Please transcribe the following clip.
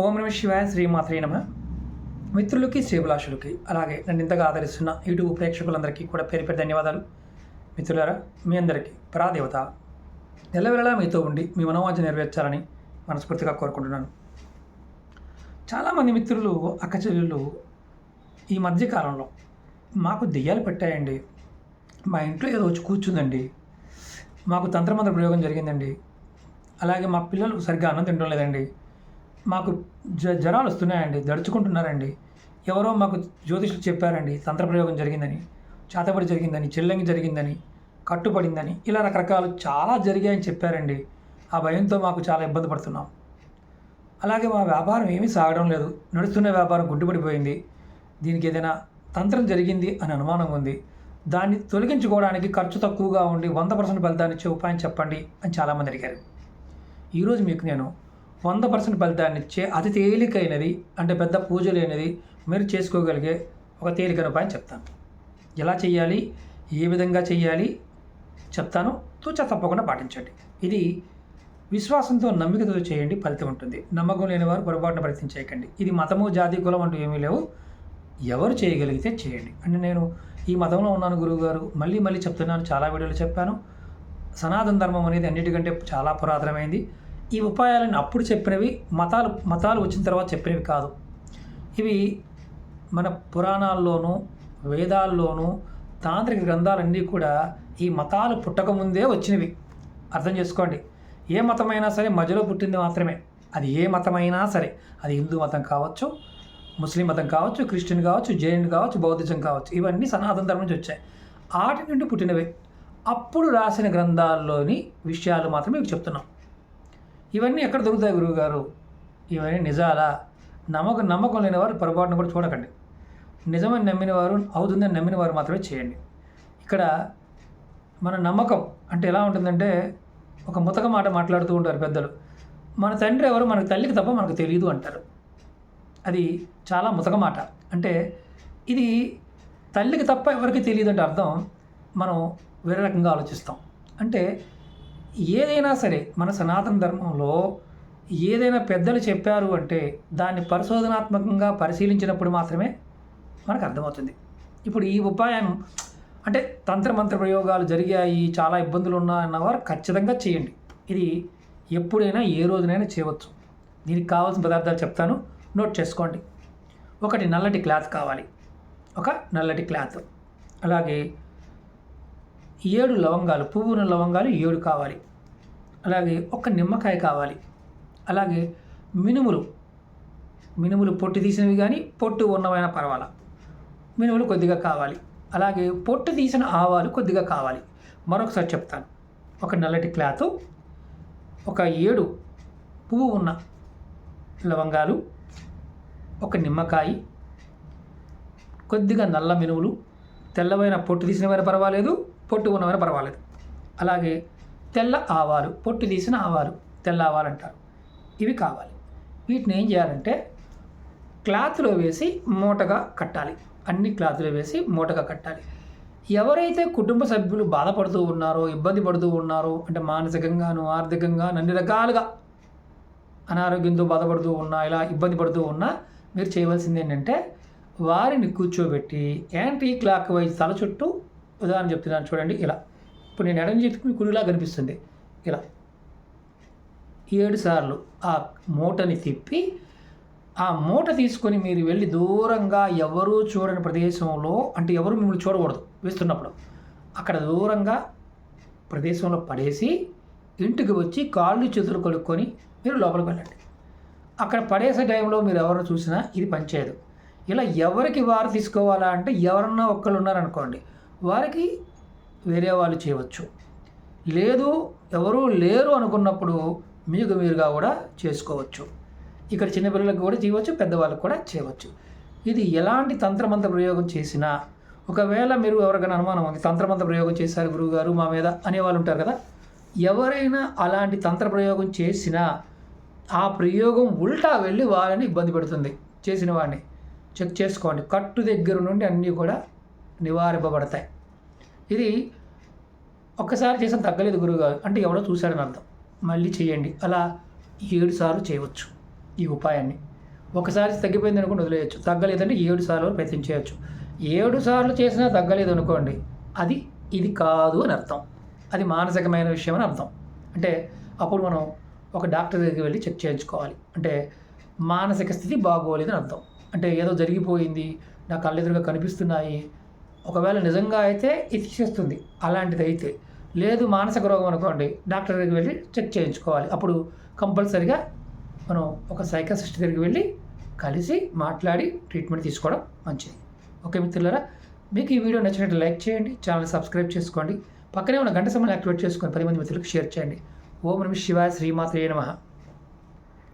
ఓం నమ శివాయ శ్రీమాత్రే నమ. మిత్రులకి శ్రీభిలాషులకి అలాగే నన్ను ఇంతగా ఆదరిస్తున్న యూట్యూబ్ ప్రేక్షకులందరికీ కూడా పేరు పేరు ధన్యవాదాలు. మిత్రులారా మీ అందరికీ పరాదేవత నెలవేళలా మీతో ఉండి మీ మనోవాంఛ నెరవేర్చాలని మనస్ఫూర్తిగా కోరుకుంటున్నాను. చాలామంది మిత్రులు అక్కచెల్లెళ్ళు ఈ మధ్యకాలంలో మాకు దెయ్యాలు పెట్టాయండి. మా ఇంట్లో ఏదో వచ్చి కూర్చుందండి. మాకు తంత్రమంత్ర ప్రయోగం జరిగిందండి. అలాగే మా పిల్లలు సరిగ్గా అన్నం తినడం లేదండి. మాకు జ జ్వరాలు వస్తున్నాయండి దడుచుకుంటున్నారండి. ఎవరో మాకు జ్యోతిషులు చెప్పారండి తంత్రప్రయోగం జరిగిందని చేతబడి జరిగిందని చెల్లంగి జరిగిందని కట్టుపడిందని ఇలా రకరకాలు చాలా జరిగాయని చెప్పారండి. ఆ భయంతో మాకు చాలా ఇబ్బంది పడుతున్నాం. అలాగే మా వ్యాపారం ఏమీ సాగడం లేదు. నడుస్తున్న వ్యాపారం గుడ్డుపడిపోయింది. దీనికి ఏదైనా తంత్రం జరిగింది అని అనుమానం ఉంది. దాన్ని తొలగించుకోవడానికి ఖర్చు తక్కువగా ఉండి వంద పర్సెంట్ ఫలితాన్ని ఇచ్చే ఉపాయం చెప్పండి అని చాలామంది అడిగారు. ఈరోజు మీకు నేను వంద పర్సెంట్ ఫలితాన్ని ఇచ్చే అతి తేలికైనది అంటే పెద్ద పూజ లేనిది మీరు చేసుకోగలిగే ఒక తేలికైన ఉపాయం చెప్తాను. ఎలా చేయాలి ఏ విధంగా చేయాలి చెప్తాను. తూచా తప్పకుండా పాటించండి. ఇది విశ్వాసంతో నమ్మికతో చేయండి ఫలితం ఉంటుంది. నమ్మకం లేని వారు పొరపాటున ప్రయత్నం చేయకండి. ఇది మతము జాతి కులం అంటూ ఏమీ లేవు. ఎవరు చేయగలిగితే చేయండి. అంటే నేను ఈ మతంలో ఉన్నాను గురువుగారు మళ్ళీ మళ్ళీ చెప్తున్నాను చాలా వీడియోలు చెప్పాను. సనాతన ధర్మం అనేది అన్నిటికంటే చాలా పురాతనమైంది. ఈ ఉపాయాలను అప్పుడు చెప్పినవి మతాలు మతాలు వచ్చిన తర్వాత చెప్పినవి కాదు. ఇవి మన పురాణాల్లోనూ వేదాల్లోనూ తాంత్రిక గ్రంథాలన్నీ కూడా ఈ మతాలు పుట్టకముందే వచ్చినవి. అర్థం చేసుకోండి. ఏ మతమైనా సరే మధ్యలో పుట్టింది మాత్రమే. అది ఏ మతమైనా సరే. అది హిందూ మతం కావచ్చు ముస్లిం మతం కావచ్చు క్రిస్టియన్ కావచ్చు జైన్ కావచ్చు బౌద్ధిజం కావచ్చు. ఇవన్నీ సనాతన ధర్మం నుంచి వచ్చాయి. ఆటి నుండి పుట్టినవే. అప్పుడు రాసిన గ్రంథాల్లోని విషయాలు మాత్రమే మీకు చెప్తున్నాం. ఇవన్నీ ఎక్కడ దొరుకుతాయి గురువుగారు? ఇవన్నీ నిజాలా? నమ్మకం నమ్మకం లేని వారు పొరపాటును కూడా చూడకండి. నిజమని నమ్మిన వారు అవుతుందని నమ్మిన వారు మాత్రమే చేయండి. ఇక్కడ మన నమ్మకం అంటే ఎలా ఉంటుందంటే ఒక ముతక మాట మాట్లాడుతూ ఉంటారు పెద్దలు. మన తండ్రి ఎవరు? మనకు తల్లికి తప్ప మనకు తెలియదు అంటారు. అది చాలా ముతక మాట. అంటే ఇది తల్లికి తప్ప ఎవరికి తెలియదు అంటే అర్థం మనం వేరే రకంగా ఆలోచిస్తాం. అంటే ఏదైనా సరే మన సనాతన ధర్మంలో ఏదైనా పెద్దలు చెప్పారు అంటే దాన్ని పరిశోధనాత్మకంగా పరిశీలించినప్పుడు మాత్రమే మనకు అర్థమవుతుంది. ఇప్పుడు ఈ ఉపాయం అంటే తంత్రమంత్ర ప్రయోగాలు జరిగాయి చాలా ఇబ్బందులు ఉన్నాయన్నవారు ఖచ్చితంగా చేయండి. ఇది ఎప్పుడైనా ఏ రోజునైనా చేయవచ్చు. దీనికి కావాల్సిన పదార్థాలు చెప్తాను నోట్ చేసుకోండి. ఒకటి నల్లటి క్లాత్ కావాలి. ఒక నల్లటి క్లాత్. అలాగే ఏడు లవంగాలు పువ్వున లవంగాలు ఏడు కావాలి. అలాగే ఒక నిమ్మకాయ కావాలి. అలాగే మినుములు మినుములు పొట్టు తీసినవి కానీ పొట్టు ఉన్నవైనా పర్వాలా. మినుములు కొద్దిగా కావాలి. అలాగే పొట్టు తీసిన ఆవాలు కొద్దిగా కావాలి. మరొకసారి చెప్తాను. ఒక నల్లటి క్లాత్ ఒక ఏడు పువ్వు ఉన్న లవంగాలు ఒక నిమ్మకాయ కొద్దిగా నల్ల మినుములు తెల్లవైన పొట్టు తీసినవైనా పర్వాలేదు. పొట్టు ఉన్నవైనా పర్వాలేదు. అలాగే తెల్ల ఆవాలు పొట్టు తీసిన ఆవాలు తెల్ల ఆవాలు అంటారు. ఇవి కావాలి. వీటిని ఏం చేయాలంటే క్లాత్లో వేసి మూటగా కట్టాలి. అన్ని క్లాత్లో వేసి మూటగా కట్టాలి. ఎవరైతే కుటుంబ సభ్యులు బాధపడుతూ ఉన్నారో ఇబ్బంది పడుతూ ఉన్నారో అంటే మానసికంగాను ఆర్థికంగా అన్ని రకాలుగా అనారోగ్యంతో బాధపడుతూ ఉన్నా ఇలా ఇబ్బంది పడుతూ ఉన్నా మీరు చేయవలసింది ఏంటంటే వారిని కూర్చోబెట్టి యాంటీ క్లాక్ వైజ్ తల చుట్టూ ఉదాహరణ చెప్తున్నాను చూడండి ఇలా. ఇప్పుడు నేను ఎడం చేతికి కుడిలా కనిపిస్తుంది. ఇలా. ఏడు సార్లు ఆ మూటని తిప్పి ఆ మూట తీసుకొని మీరు వెళ్ళి దూరంగా ఎవరూ చూడని ప్రదేశంలో అంటే ఎవరు మిమ్మల్ని చూడకూడదు వేస్తున్నప్పుడు. అక్కడ దూరంగా ప్రదేశంలో పడేసి ఇంటికి వచ్చి కాళ్ళు చేతులు కడుక్కొని మీరు లోపలికి వెళ్ళండి. అక్కడ పడేసే టైంలో మీరు ఎవరిని చూసినా ఇది పనిచేయదు. ఇలా ఎవరికి వారు తీసుకోవాలా అంటే ఎవరన్నా ఒక్కళ్ళు ఉన్నారనుకోండి. వారికి వేరే వాళ్ళు చేయవచ్చు. లేదు ఎవరూ లేరు అనుకున్నప్పుడు మీకు మీరుగా కూడా చేసుకోవచ్చు. ఇక్కడ చిన్నపిల్లలకు కూడా చేయవచ్చు పెద్దవాళ్ళకు కూడా చేయవచ్చు. ఇది ఎలాంటి తంత్రమంత్ర ప్రయోగం చేసినా ఒకవేళ మీరు ఎవరికైనా అనుమానం ఉంది తంత్రమంత్ర ప్రయోగం చేశారు గురువుగారు మా మీద అనేవాళ్ళు ఉంటారు కదా ఎవరైనా అలాంటి తంత్ర ప్రయోగం చేసినా ఆ ప్రయోగం ఉల్టా వెళ్ళి వాళ్ళని ఇబ్బంది పెడుతుంది చేసిన వాడిని. చెక్ చేసుకోండి. కట్టు దగ్గర నుండి అన్నీ కూడా నివారింపబడతాయి. ఇది ఒక్కసారి చేసిన తగ్గలేదు గురువుగారు. అంటే ఎవడో చూశాడని అర్థం. మళ్ళీ చేయండి. అలా ఏడు సార్లు చేయవచ్చు ఈ ఉపాయాన్ని. ఒకసారి తగ్గిపోయింది అనుకోండి వదిలేయచ్చు. తగ్గలేదంటే ఏడు సార్లు ప్రయత్నం చేయవచ్చు ఏడు సార్లు చేసినా తగ్గలేదు అనుకోండి అది ఇది కాదు అని అర్థం. అది మానసికమైన విషయం అని అర్థం. అంటే అప్పుడు మనం ఒక డాక్టర్ దగ్గరికి వెళ్ళి చెక్ చేయించుకోవాలి. అంటే మానసిక స్థితి బాగోలేదని అర్థం. అంటే ఏదో జరిగిపోయింది నా కళ్ళెదురుగా కనిపిస్తున్నాయి ఒకవేళ నిజంగా అయితే ఇది తీసేస్తుంది. అలాంటిది అయితే లేదు మానసిక రోగం అనుకోండి డాక్టర్ దగ్గరికి వెళ్ళి చెక్ చేయించుకోవాలి. అప్పుడు కంపల్సరిగా మనం ఒక సైకాసిస్ట్ దగ్గరికి వెళ్ళి కలిసి మాట్లాడి ట్రీట్మెంట్ తీసుకోవడం మంచిది. ఓకే మిత్రులారా మీకు ఈ వీడియో నచ్చినట్టు లైక్ చేయండి ఛానల్ సబ్స్క్రైబ్ చేసుకోండి పక్కనే ఉన్న గంట సమయాన్ని యాక్టివేట్ చేసుకొని పది మంది మిత్రులకు షేర్ చేయండి. ఓం నమ శివాయ శ్రీమాత్రే నమ.